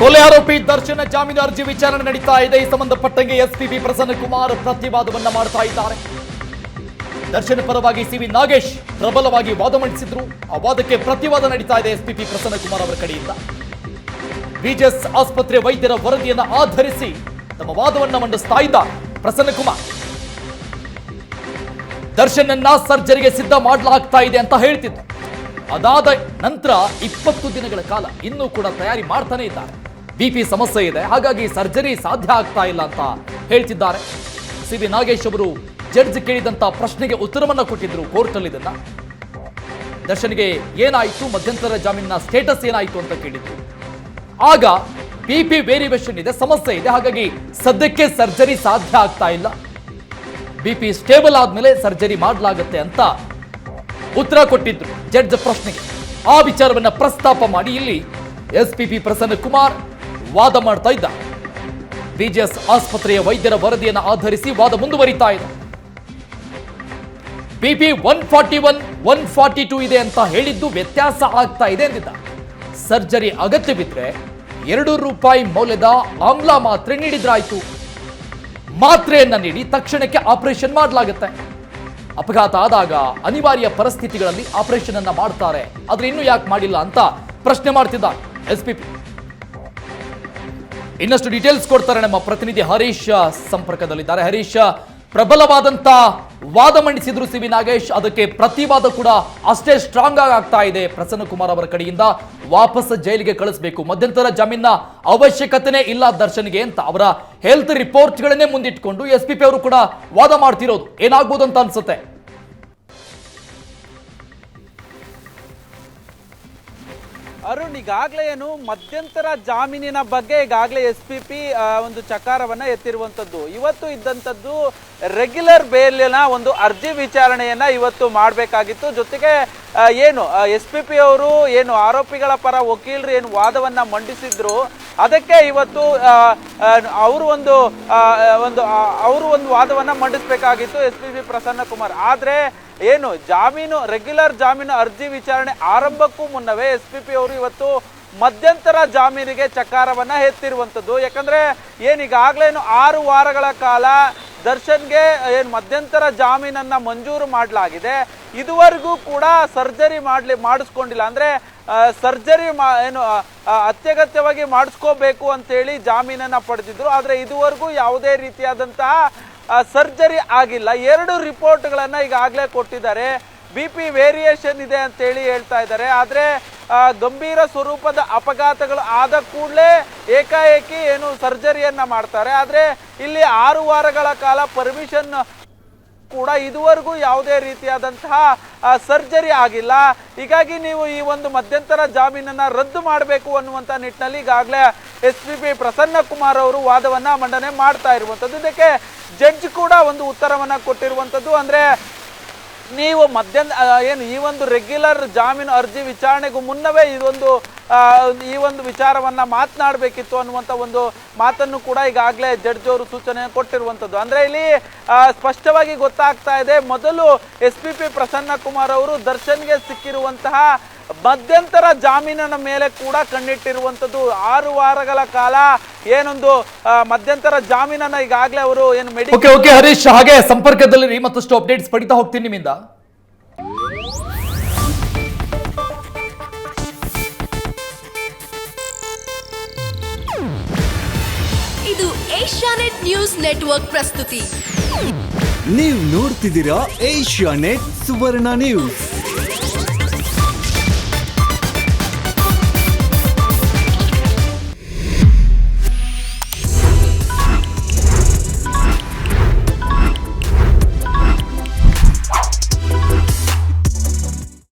ಕೊಲೆ ಆರೋಪಿ ದರ್ಶನ ಜಾಮೀನು ಅರ್ಜಿ ವಿಚಾರಣೆ ನಡೀತಾ ಇದೆ. ಈ ಸಂಬಂಧಪಟ್ಟಂಗೆ ಎಸ್ಪಿಬಿ ಪ್ರಸನ್ನ ಕುಮಾರ್ ಪ್ರತಿವಾದವನ್ನ ಮಾಡ್ತಾ ಇದ್ದಾರೆ. ದರ್ಶನ ಪರವಾಗಿ ಸಿವಿ ನಾಗೇಶ್ ಪ್ರಬಲವಾಗಿ ವಾದ ಮಂಡಿಸಿದ್ರು. ಆ ವಾದಕ್ಕೆ ಪ್ರತಿವಾದ ನಡೀತಾ ಇದೆ ಎಸ್ಪಿಪಿ ಪ್ರಸನ್ನ ಕುಮಾರ್ ಅವರ ಕಡೆಯಿಂದ. ಬಿಜೆಎಸ್ ಆಸ್ಪತ್ರೆ ವೈದ್ಯರ ವರದಿಯನ್ನು ಆಧರಿಸಿ ತಮ್ಮ ವಾದವನ್ನು ಮಂಡಿಸ್ತಾ ಇದ್ದ ಪ್ರಸನ್ನ ಕುಮಾರ್. ದರ್ಶನನ್ನ ಸರ್ಜರಿಗೆ ಸಿದ್ಧ ಮಾಡಲಾಗ್ತಾ ಇದೆ ಅಂತ ಹೇಳ್ತಿದ್ದ ಅದಾದ ನಂತರ ಇಪ್ಪತ್ತು ದಿನಗಳ ಕಾಲ ಇನ್ನೂ ಕೂಡ ತಯಾರಿ ಮಾಡ್ತಾನೆ ಇದ್ದಾರೆ. ಬಿಪಿ ಸಮಸ್ಯೆ ಇದೆ. ಹಾಗಾಗಿ ಸರ್ಜರಿ ಸಾಧ್ಯ ಆಗ್ತಾ ಇಲ್ಲ ಅಂತ ಹೇಳ್ತಿದ್ದಾರೆ. ಸಿ ಬಿ ನಾಗೇಶ್ ಅವರು ಜಡ್ಜ್ ಕೇಳಿದಂತ ಪ್ರಶ್ನೆಗೆ ಉತ್ತರವನ್ನ ಕೊಟ್ಟಿದ್ರು ಕೋರ್ಟ್ ಅಲ್ಲಿ ಇದನ್ನ. ದರ್ಶನ್ಗೆ ಏನಾಯಿತು? ಮಧ್ಯಂತರ ಜಾಮೀನಿನ ಸ್ಟೇಟಸ್ ಏನಾಯಿತು ಅಂತ ಕೇಳಿದ್ರು. ಆಗ ಬಿಪಿ ವೇರಿಯೇಷನ್ ಇದೆ, ಸಮಸ್ಯೆ ಇದೆ. ಹಾಗಾಗಿ ಸದ್ಯಕ್ಕೆ ಸರ್ಜರಿ ಸಾಧ್ಯ ಆಗ್ತಾ ಇಲ್ಲ. ಬಿಪಿ ಸ್ಟೇಬಲ್ ಆದ್ಮೇಲೆ ಸರ್ಜರಿ ಮಾಡಲಾಗುತ್ತೆ ಅಂತ ಉತ್ತರ ಕೊಟ್ಟಿದ್ರು ಜಡ್ಜ್ ಪ್ರಶ್ನೆಗೆ. ಆ ವಿಚಾರವನ್ನ ಪ್ರಸ್ತಾಪ ಮಾಡಿ ಇಲ್ಲಿ S P P Prasanna Kumar ವಾದ ಮಾಡ್ತಾ ಇದ್ದ. ಬಿಜಿಎಸ್ ಆಸ್ಪತ್ರೆಯ ವೈದ್ಯರ ವರದಿಯನ್ನು ಆಧರಿಸಿ ವಾದ ಮುಂದುವರಿತಾ ಇದೆ. BP one forty one one forty two ಇದೆ ಅಂತ ಹೇಳಿದ್ದು ವ್ಯತ್ಯಾಸ ಆಗ್ತಾ ಇದೆ ಎಂದಿದ್ದ. ಸರ್ಜರಿ ಅಗತ್ಯವಿದ್ರೆ ಎರಡು ರೂಪಾಯಿ ಮೌಲ್ಯದ ಆಮ್ಲ ಮಾತ್ರೆ ನೀಡಿದ್ರಾಯ್ತು. ಮಾತ್ರೆಯನ್ನ ನೀಡಿ ತಕ್ಷಣಕ್ಕೆ ಆಪರೇಷನ್ ಮಾಡಲಾಗುತ್ತೆ. ಅಪಘಾತ ಆದಾಗ ಅನಿವಾರ್ಯ ಪರಿಸ್ಥಿತಿಗಳಲ್ಲಿ ಆಪರೇಷನ್ ಅನ್ನ ಮಾಡ್ತಾರೆ. ಆದ್ರೆ ಇನ್ನೂ ಯಾಕೆ ಮಾಡಿಲ್ಲ ಅಂತ ಪ್ರಶ್ನೆ ಮಾಡ್ತಿದ್ದ ಎಸ್ ಪಿ. ಇನ್ನಷ್ಟು ಡೀಟೇಲ್ಸ್ ಕೊಡ್ತಾರೆ ನಮ್ಮ ಪ್ರತಿನಿಧಿ ಹರೀಶ್ ಸಂಪರ್ಕದಲ್ಲಿದ್ದಾರೆ. ಹರೀಶ್, ಪ್ರಬಲವಾದಂತ ವಾದ ಮಂಡಿಸಿದ್ರು ಸಿ ವಿ ನಾಗೇಶ್. ಅದಕ್ಕೆ ಪ್ರತಿವಾದ ಕೂಡ ಅಷ್ಟೇ ಸ್ಟ್ರಾಂಗ್ ಆಗಿ ಆಗ್ತಾ ಇದೆ ಪ್ರಸನ್ನ ಕುಮಾರ್ ಅವರ ಕಡೆಯಿಂದ. ವಾಪಸ್ ಜೈಲಿಗೆ ಕಳಿಸಬೇಕು. ಮಧ್ಯಂತರ ಜಾಮೀನ ಅವಶ್ಯಕತೆನೇ ಇಲ್ಲ ದರ್ಶನ್ಗೆ ಅಂತ ಅವರ ಹೆಲ್ತ್ ರಿಪೋರ್ಟ್ಗಳನ್ನೇ ಮುಂದಿಟ್ಕೊಂಡು ಎಸ್ ಪಿ ಪಿ ಅವರು ಕೂಡ ವಾದ ಮಾಡ್ತಿರೋದು. ಏನಾಗ್ಬೋದು ಅಂತ ಅನ್ಸುತ್ತೆ? ಅರುಣ್, ಈಗಾಗಲೇ ಏನು ಮಧ್ಯಂತರ ಜಾಮೀನಿನ ಬಗ್ಗೆ ಈಗಾಗಲೇ ಎಸ್ ಪಿ ಪಿ ಒಂದು ಚಕಾರವನ್ನ ಎತ್ತಿರುವಂತದ್ದು. ಇವತ್ತು ಇದ್ದಂಥದ್ದು ರೆಗ್ಯುಲರ್ ಬೇಲಿನ ಒಂದು ಅರ್ಜಿ ವಿಚಾರಣೆಯನ್ನ ಇವತ್ತು ಮಾಡಬೇಕಾಗಿತ್ತು. ಜೊತೆಗೆ ಏನು ಎಸ್ ಪಿ ಪಿ ಅವರು ಏನು ಆರೋಪಿಗಳ ಪರ ವಕೀಲರು ಏನು ವಾದವನ್ನ ಮಂಡಿಸಿದ್ರು. ಅದಕ್ಕೆ ಇವತ್ತು ಅವರು ಒಂದು ಒಂದು ಅವರು ಒಂದು ವಾದವನ್ನು ಮಂಡಿಸಬೇಕಾಗಿತ್ತು S P B Prasanna Kumar. ಆದರೆ ಏನು, ಜಾಮೀನು ರೆಗ್ಯುಲರ್ ಜಾಮೀನು ಅರ್ಜಿ ವಿಚಾರಣೆ ಆರಂಭಕ್ಕೂ ಮುನ್ನವೇ ಎಸ್ ಪಿ ಪಿ ಅವರು ಇವತ್ತು ಮಧ್ಯಂತರ ಜಾಮೀನಿಗೆ ಚಕಾರವನ್ನ ಎತ್ತಿರುವಂಥದ್ದು ಯಾಕಂದ್ರೆ ಏನೀಗಾಗಲೇನು ಆರು ವಾರಗಳ ಕಾಲ ದರ್ಶನ್ಗೆ ಏನು ಮಧ್ಯಂತರ ಜಾಮೀನನ್ನು ಮಂಜೂರು ಮಾಡಲಾಗಿದೆ. ಇದುವರೆಗೂ ಕೂಡ ಸರ್ಜರಿ ಮಾಡಲಿ, ಮಾಡಿಸ್ಕೊಂಡಿಲ್ಲ. ಅಂದರೆ ಸರ್ಜರಿ ಮಾ, ಏನು ಅತ್ಯಗತ್ಯವಾಗಿ ಮಾಡಿಸ್ಕೋಬೇಕು ಅಂತೇಳಿ ಜಾಮೀನನ್ನು ಪಡೆದಿದ್ರು. ಆದರೆ ಇದುವರೆಗೂ ಯಾವುದೇ ರೀತಿಯಾದಂತಹ ಸರ್ಜರಿ ಆಗಿಲ್ಲ. ಎರಡು ರಿಪೋರ್ಟ್ಗಳನ್ನು ಈಗಾಗಲೇ ಕೊಟ್ಟಿದ್ದಾರೆ. ಬಿ ಪಿ ವೇರಿಯೇಷನ್ ಇದೆ ಅಂತೇಳಿ ಹೇಳ್ತಾ ಇದ್ದಾರೆ. ಆದರೆ ಗಂಭೀರ ಸ್ವರೂಪದ ಅಪಘಾತಗಳು ಆದ ಕೂಡಲೇ ಏಕಾಏಕಿ ಏನು ಸರ್ಜರಿಯನ್ನ ಮಾಡ್ತಾರೆ. ಆದರೆ ಇಲ್ಲಿ ಆರು ವಾರಗಳ ಕಾಲ ಪರ್ಮಿಷನ್ ಕೂಡ ಇದುವರೆಗೂ ಯಾವುದೇ ರೀತಿಯಾದಂತಹ ಸರ್ಜರಿ ಆಗಿಲ್ಲ. ಹೀಗಾಗಿ ನೀವು ಈ ಒಂದು ಮಧ್ಯಂತರ ಜಾಮೀನನ್ನು ರದ್ದು ಮಾಡಬೇಕು ಅನ್ನುವಂಥ ನಿಟ್ಟಿನಲ್ಲಿ ಈಗಾಗಲೇ S P P Prasanna Kumar ಅವರು ವಾದವನ್ನು ಮಂಡನೆ ಮಾಡ್ತಾ ಇರುವಂಥದ್ದು ಇದಕ್ಕೆ ಜಡ್ಜ್ ಕೂಡ ಒಂದು ಉತ್ತರವನ್ನು ಕೊಟ್ಟಿರುವಂಥದ್ದು ಅಂದ್ರೆ ನೀವು ಮಧ್ಯಂತ ಏನು ಈ ಒಂದು ರೆಗ್ಯುಲರ್ ಜಾಮೀನು ಅರ್ಜಿ ವಿಚಾರಣೆಗೂ ಮುನ್ನವೇ ಇದೊಂದು ಈ ಒಂದು ವಿಚಾರವನ್ನು ಮಾತನಾಡಬೇಕಿತ್ತು ಅನ್ನುವಂಥ ಒಂದು ಮಾತನ್ನು ಕೂಡ ಈಗಾಗಲೇ ಜಡ್ಜ್ ಅವರು ಸೂಚನೆ ಕೊಟ್ಟಿರುವಂಥದ್ದು ಅಂದರೆ ಇಲ್ಲಿ ಸ್ಪಷ್ಟವಾಗಿ ಗೊತ್ತಾಗ್ತಾ ಇದೆ, ಮೊದಲು S P P Prasanna Kumar ಅವರು ದರ್ಶನ್ಗೆ ಸಿಕ್ಕಿರುವಂತಹ ಮಧ್ಯಂತರ ಜಾಮೀನಿನ ಮೇಲೆ ಕೂಡ ಕಣ್ಣಿಟ್ಟಿರುವಂಥದ್ದು ಆರು ವಾರಗಳ ಕಾಲ ಏನೊಂದು ಮಧ್ಯಂತರ ಜಾಮೀನನ್ನ ಈಗಾಗಲೇ ಅವರು ಏನು ಮೆಡಿ ಓಕೆ ಓಕೆ ಹರೀಶ್ ಹಾಗೆ ಸಂಪರ್ಕದಲ್ಲಿ ಮತ್ತಷ್ಟು ಅಪ್ಡೇಟ್ಸ್ ಪಡಿತಾ ಹೋಗ್ತೀನಿ ನಿಮ್ಮಿಂದ. ಇದು ಏಷ್ಯಾನೆಟ್ ನ್ಯೂಸ್ ನೆಟ್ವರ್ಕ್ ಪ್ರಸ್ತುತಿ. ನೀವು ನೋಡ್ತಿದ್ದೀರಾ ಏಷ್ಯಾನೆಟ್ ಸುವರ್ಣ ನ್ಯೂಸ್.